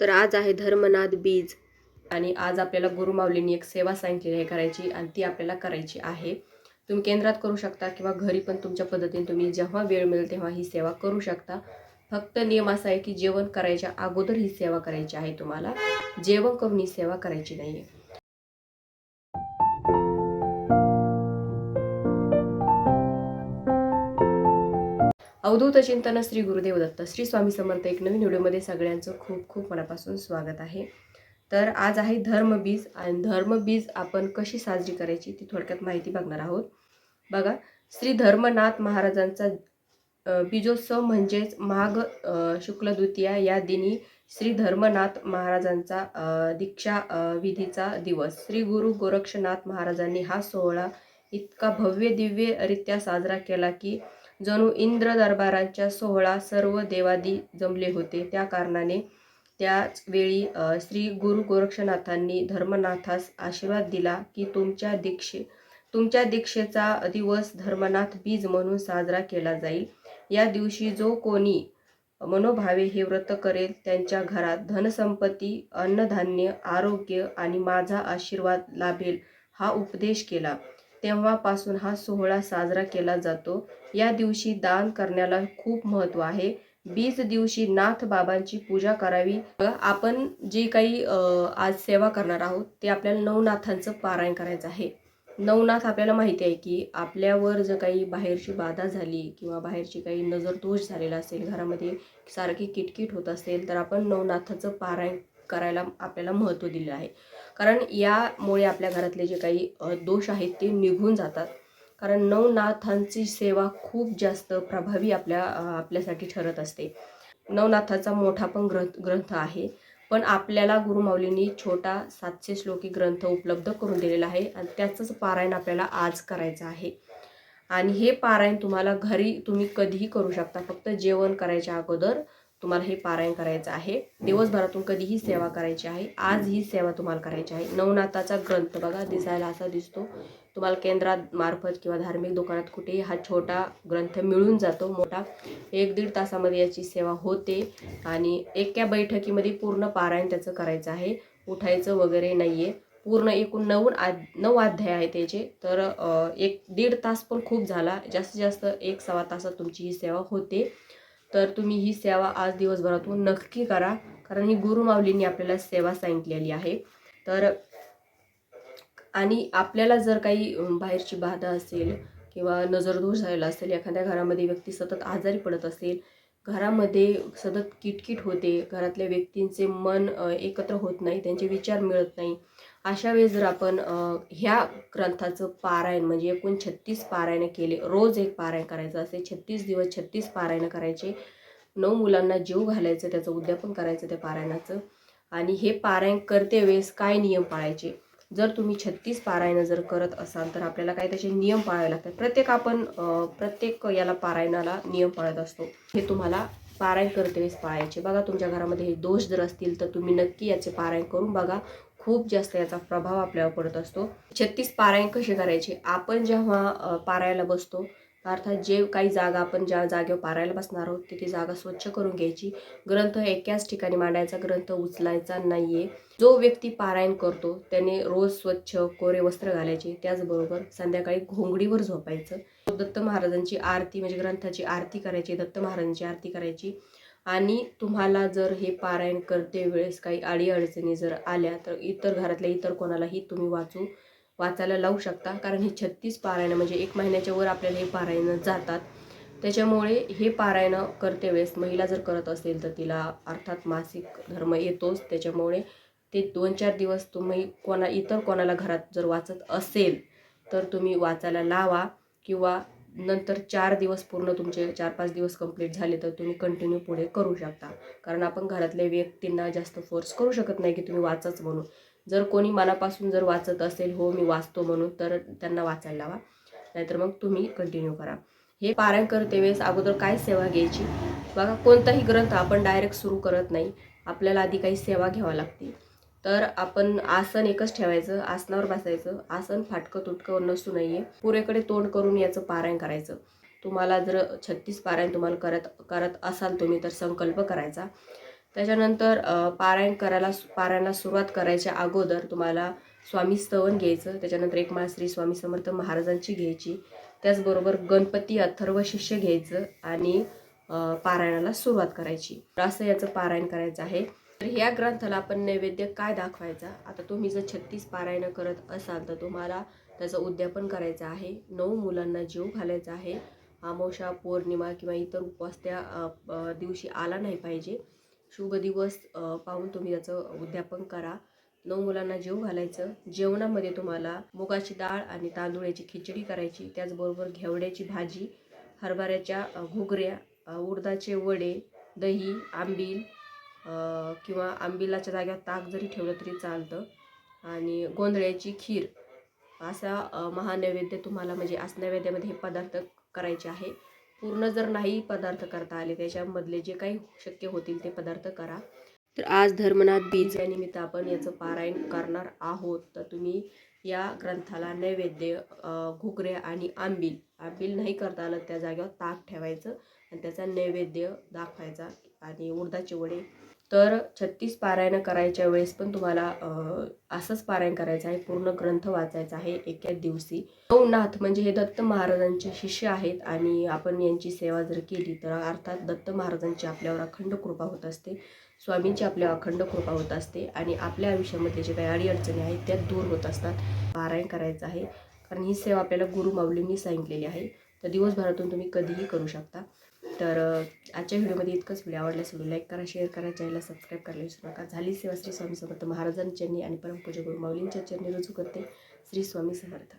तर आज आहे धर्मनाथ बीज. आणि आज आपल्याला गुरुमाऊलींनी एक सेवा सांगितलेली आहे करायची आणि ती आपल्याला करायची आहे. तुम्ही केंद्रात करू शकता किंवा घरी पण तुमच्या पद्धतीने तुम्ही जेव्हा वेळ मिळेल तेव्हा ही सेवा करू शकता. फक्त नियम असा आहे की जेवण करायच्या अगोदर ही सेवा करायची आहे तुम्हाला. जेवण करून ही सेवा करायची नाही आहे अवधूत चिंतन श्री गुरुदेव दत्त श्री स्वामी समर्थ एक नवीन व्हिडिओमध्ये सगळ्यांचं खूप खूप मनापासून स्वागत आहे. तर आज आहे धर्मबीज आणि धर्मबीज आपण कशी साजरी करायची ती थोडक्यात माहिती बघणार आहोत. बघा श्री धर्मनाथ महाराजांचा बीजोत्सव म्हणजेच माघ शुक्ल द्वितीया या दिनी श्री धर्मनाथ महाराजांचा दीक्षा विधीचा दिवस. श्री गुरु गोरक्षनाथ महाराजांनी हा सोहळा इतका भव्य दिव्यरित्या साजरा केला की जणू इंद्र दरबारांच्या सोहळा सर्व देवादी जमले होते. त्या कारणाने त्याच वेळी श्री गुरु गोरक्षनाथांनी धर्मनाथास आशीर्वाद दिला की तुमच्या दीक्षे तुमच्या दीक्षेचा दिवस धर्मनाथ बीज म्हणून साजरा केला जाईल. या दिवशी जो कोणी मनोभावे हे व्रत करेल त्यांच्या घरात धनसंपत्ती अन्नधान्य आरोग्य आणि माझा आशीर्वाद लाभेल हा उपदेश केला. तेव्हापासून हा सोहळा साजरा केला जातो. या दिवशी दान करण्याला खूप महत्त्व आहे. बीज दिवशी नाथ बाबांची पूजा करावी. आपण जे काही आज सेवा करणार आहोत ते आपल्याला नवनाथांचं पारायण करायचं आहे. नवनाथ आपल्याला माहिती आहे की आपल्यावर जर काही बाहेरची बाधा झाली किंवा बाहेरची काही नजर दोष झालेला असेल घरामध्ये सारखी किटकिट होत असेल तर आपण नवनाथाचं पारायण करायला आपल्याला महत्त्व दिलेलं आहे. कारण यामुळे आपल्या घरातले जे काही दोष आहेत ते निघून जातात. कारण नवनाथांची सेवा खूप जास्त प्रभावी आपल्या आपल्यासाठी ठरत असते. नवनाथाचा मोठा पण ग्रंथ ग्रंथ आहे. पण आपल्याला गुरुमाऊलींनी छोटा सातशे श्लोकी ग्रंथ उपलब्ध करून दिलेला आहे आणि त्याचंच पारायण आपल्याला आज करायचं आहे. आणि हे पारायण तुम्हाला घरी तुम्ही कधीही करू शकता. फक्त जेवण करायच्या अगोदर तुम्हाला हे पारायण करायचं आहे. दिवसभरातून कधीही सेवा करायची आहे. आज ही सेवा तुम्हाला करायची आहे. नवनाथाचा ग्रंथ बघा दिसायला असा दिसतो. तुम्हाला केंद्रात मार्फत किंवा धार्मिक दुकानात कुठेही हा छोटा ग्रंथ मिळून जातो मोठा. एक दीड तासामध्ये याची सेवा होते आणि एका बैठकीमध्ये पूर्ण पारायण त्याचं करायचं आहे. उठायचं वगैरे नाही आहे पूर्ण एकूण नऊ आ नऊ अध्याय आहे त्याचे तर एक दीड तास पण खूप झाला. जास्तीत जास्त एक सव्वा तासात तुमची ही सेवा होते. तर तुम्ही ही सेवा आज दिवसभरातून नक्की करा. कारण ही गुरुमाऊलींनी आपल्याला सेवा सांगितलेली आहे. तर आणि आपल्याला जर काही बाहेरची बाधा असेल किंवा नजरदोष झालेला असेल एखाद्या घरामध्ये व्यक्ती सतत आजारी पडत असेल घरामध्ये सतत किटकिट होते घरातल्या व्यक्तींचे मन एकत्र होत नाही त्यांचे विचार मिळत नाही अशा वेळेस जर आपण ह्या ग्रंथाचं पारायण म्हणजे एकूण छत्तीस पारायणं केले रोज एक पारायण करायचं असे छत्तीस दिवस छत्तीस पारायणं करायचे नऊ मुलांना जीव घालायचं त्याचं उद्यापन करायचं त्या पारायणाचं आणि हे पारायण करते वेळेस काय नियम पाळायचे? जर तुम्ही छत्तीस पारायणं जर करत असाल तर आपल्याला काय त्याचे नियम पाळावे लागतात. प्रत्येक आपण प्रत्येक याला पारायणाला नियम पाळत असतो. हे तुम्हाला पारायण करते वेळेस पाळायचे. बघा तुमच्या घरामध्ये हे दोष जर असतील तर तुम्ही नक्की याचे पारायण करून बघा. खूप जास्त याचा प्रभाव आपल्यावर पडत असतो. छत्तीस पारायण कसे करायचे? आपण जेव्हा पारायला बसतो अर्थात जे काही जागा आपण ज्या जागेवर पारायला बसणार आहोत तिथे जागा स्वच्छ करून घ्यायची. ग्रंथ एकाच ठिकाणी मांडायचा ग्रंथ उचलायचा नाही आहे जो व्यक्ती पारायण करतो त्याने रोज स्वच्छ कोरे वस्त्र घालायचे. त्याचबरोबर संध्याकाळी घोंगडीवर झोपायचं. दत्त महाराजांची आरती म्हणजे ग्रंथाची आरती करायची दत्त महाराजांची आरती करायची. आणि तुम्हाला जर हे पारायण करते वेळेस काही अडीअडचणी जर आल्या तर इतर घरातल्या इतर कोणालाही तुम्ही वाचू वाचायला लावू शकता. कारण ही छत्तीस पारायणं म्हणजे एक महिन्याच्या वर आपल्याला हे पारायणं जातात. त्याच्यामुळे हे पारायणं करते वेळेस महिला जर करत असेल तर तिला अर्थात मासिक धर्म येतोच. त्याच्यामुळे ते दोन चार दिवस तुम्ही कोणा इतर कोणाला घरात जर वाचत असेल तर तुम्ही वाचायला लावा किंवा नंतर चार दिवस पूर्ण तुमचे चार पाच दिवस कंप्लीट झाले तर तुम्ही कंटिन्यू पुढे करू शकता. कारण आपण घरातल्या व्यक्तींना जास्त फोर्स करू शकत नाही की तुम्ही वाचाच म्हणून. जर कोणी मनापासून जर वाचत असेल हो मी वाचतो म्हणून तर त्यांना वाचायला लावा. नाहीतर मग तुम्ही कंटिन्यू करा. हे पारायण करते वेळेस अगोदर काय सेवा घ्यायची? बघा कोणताही ग्रंथ आपण डायरेक्ट सुरू करत नाही. आपल्याला आधी काही सेवा घ्यावा लागते तर आपण आसन एकच ठेवायचं आसनावर बसायचं. आसन फाटकं तुटकं नसू नये. पुरेकडे तोंड करून याचं पारायण करायचं. तुम्हाला जर छत्तीस पारायण तुम्हाला करत करत असाल तुम्ही तर संकल्प करायचा. त्याच्यानंतर पारायण करायला पारायणाला सुरुवात करायच्या अगोदर तुम्हाला स्वामी स्तवन घ्यायचं. त्याच्यानंतर एक माळ श्री स्वामी समर्थ महाराजांची घ्यायची. त्याचबरोबर गणपती अथर्व शिष्य घ्यायचं आणि पारायणाला सुरुवात करायची. असं याचं पारायण करायचं आहे. तर ह्या ग्रंथाला आपण नैवेद्य काय दाखवायचा? आता तुम्ही जर छत्तीस पारायणं करत असाल तर तुम्हाला त्याचं उद्यापन करायचं आहे. नऊ मुलांना जीव घालायचा आहे. अमावस्या पौर्णिमा किंवा इतर उपवास त्या दिवशी आला नाही पाहिजे. शुभ दिवस पाहून तुम्ही याचं उद्यापन करा. नऊ मुलांना जेव घालायचं. जेवणामध्ये तुम्हाला मुगाची डाळ आणि तांदूळाची खिचडी करायची. त्याचबरोबर घेवड्याची भाजी हरभऱ्याच्या घुगऱ्या उडदाचे वडे दही आंबील किंवा आंबिलाच्या जाग्यावर ताक जरी ठेवलं तरी चालतं. आणि गोंधळ्याची खीर असा महानैवेद्य तुम्हाला म्हणजे आज नैवेद्यामध्ये हे पदार्थ करायचे आहे. पूर्ण जर नाही पदार्थ करता आले त्याच्यामधले जे काही शक्य होतील ते पदार्थ करा. तर आज धर्मनाथ बीज या निमित्त आपण याचं पारायण करणार आहोत. तर तुम्ही या ग्रंथाला नैवेद्य अ, घुगऱ्या आणि आंबील आंबील नाही करता आलं त्या जागेवर ताक ठेवायचं आणि त्याचा नैवेद्य दाखवायचा. आणि उडदाचे वडे. तर छत्तीस पारायणं करायच्या वेळेस पण तुम्हाला असंच पारायण करायचं आहे. पूर्ण ग्रंथ वाचायचा आहे एका दिवशी. नवनाथ म्हणजे हे दत्त महाराजांचे शिष्य आहेत आणि आपण यांची सेवा जर केली तर अर्थात दत्त महाराजांची आपल्यावर अखंड कृपा होत असते. स्वामींची आपल्यावर अखंड कृपा होत असते आणि आपल्या आयुष्यामध्ये जे काही अडीअडचणी आहेत त्या दूर होत असतात. पारायण करायचं आहे. कारण ही सेवा आपल्याला गुरुमाऊलींनी सांगितलेली आहे. तर दिवसभरातून तुम्ही कधीही करू शकता. तर आजच्या व्हिडिओमध्ये इतकंच. व्हिडिओ आवडला व्हिडिओ लाईक करा शेअर करा चॅनलला सबस्क्राईब करायला विसरू नका. झाली सेवा श्री स्वामी समर्थ महाराजांच्या चरणी आणि परमपूजा गुरु माऊलींच्या चरणी रुजू करते. श्री स्वामी समर्थ.